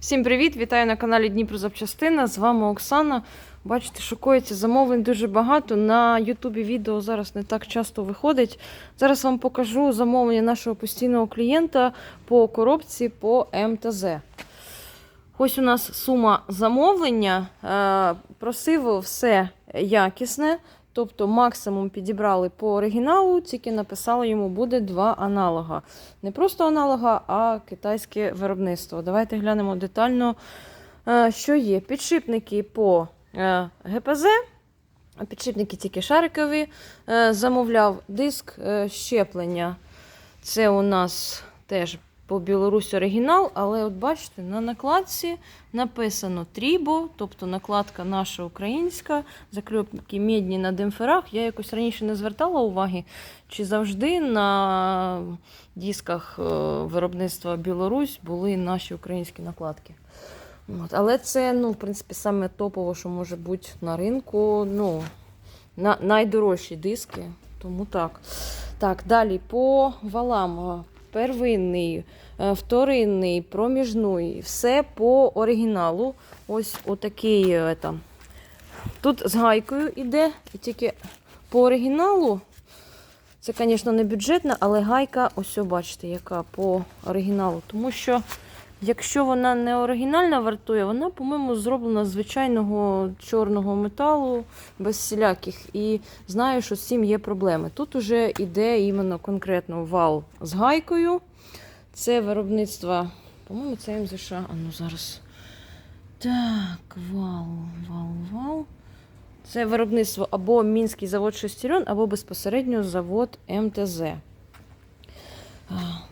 Всім привіт! Вітаю на каналі Дніпро Запчастина. З вами Оксана. Бачите, шокується замовлень дуже багато. На Ютубі відео зараз не так часто виходить. Зараз вам покажу замовлення нашого постійного клієнта по коробці по МТЗ. Ось у нас сума замовлення. Е, Просив все якісне. Тобто максимум підібрали по оригіналу, тільки написали йому буде два аналога. Не просто аналога, а китайське виробництво. Давайте глянемо детально, е, що є. Підшипники по е, ГПЗ, підшипники тільки шарикові. Е, Замовляв диск щеплення. Це у нас теж по Білорусі оригінал, але от бачите, на накладці написано Трібо, тобто накладка наша українська, закльопки мідні на демпферах. Я якось раніше не звертала уваги, чи завжди на дисках е, виробництва Білорусь були наші українські накладки. От. Але це, ну, в принципі, саме топово, що може бути на ринку. Ну, на, найдорожчі диски, тому так. Так, далі по валам. Первинний, е, вторинний, проміжний, все по оригіналу. Ось отакий. е, Там. Тут з гайкою йде, і тільки по оригіналу. Це, звісно, не бюджетна, але гайка, ось бачите, яка по оригіналу. Тому що, якщо вона не оригінальна вартує, вона, по-моєму, зроблена з звичайного чорного металу, без всіляких. І знаю, що з цим є проблеми. Тут уже йде іменно конкретно вал з гайкою. Це виробництво, по-моєму, це МЗШ. А ну зараз. Так, вал, вал, вал. Це виробництво або Мінський завод шестерен, або безпосередньо завод МТЗ.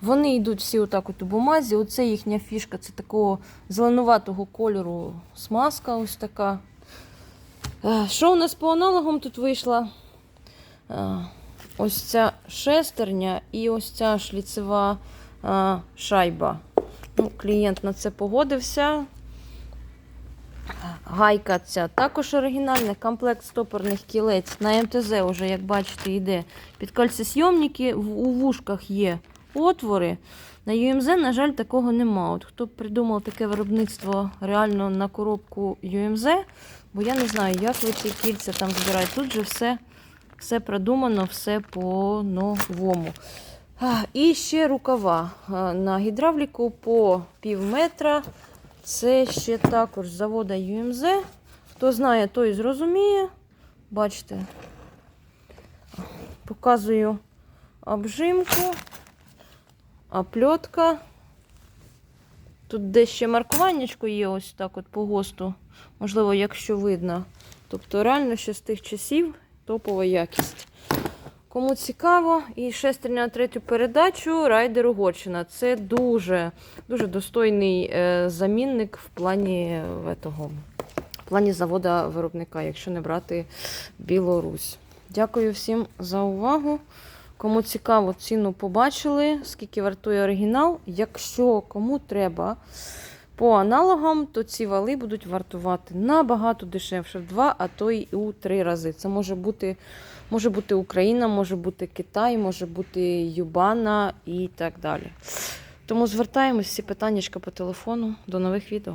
Вони йдуть всі отак от у бумазі. Оце їхня фішка, це такого зеленуватого кольору смазка ось така. Що у нас по аналогам тут вийшла? Ось ця шестерня і ось ця шліцева шайба. Ну, клієнт на це погодився. Гайка ця також оригінальна. Комплект стопорних кілець на МТЗ, вже, як бачите, йде під кальцесйомники. В- У вушках є отвори. На ЮМЗ, на жаль, такого нема. От хто б придумав таке виробництво реально на коробку ЮМЗ, бо я не знаю, як ви ці кільця там збираєте. Тут же все, все продумано, все по-новому. І ще рукава на гідравліку по пів метра. Це ще також завода ЮМЗ. Хто знає, той зрозуміє. Бачите, показую обжимку, опльотка. Тут десь ще маркуваннячко є ось так от по ГОСТу. Можливо, якщо видно. Тобто реально ще з тих часів топова якість. Кому цікаво, і шестерня на третю передачу Райдер Угорщина. Це дуже, дуже достойний е, замінник в плані, в етого, в плані завода виробника, якщо не брати Білорусь. Дякую всім за увагу. Кому цікаво, ціну побачили, скільки вартує оригінал. Якщо кому треба по аналогам, то ці вали будуть вартувати набагато дешевше, в два, а то й у три рази. Це може бути, може бути Україна, може бути Китай, може бути Юбана і так далі. Тому звертаємось всі питання по телефону. До нових відео.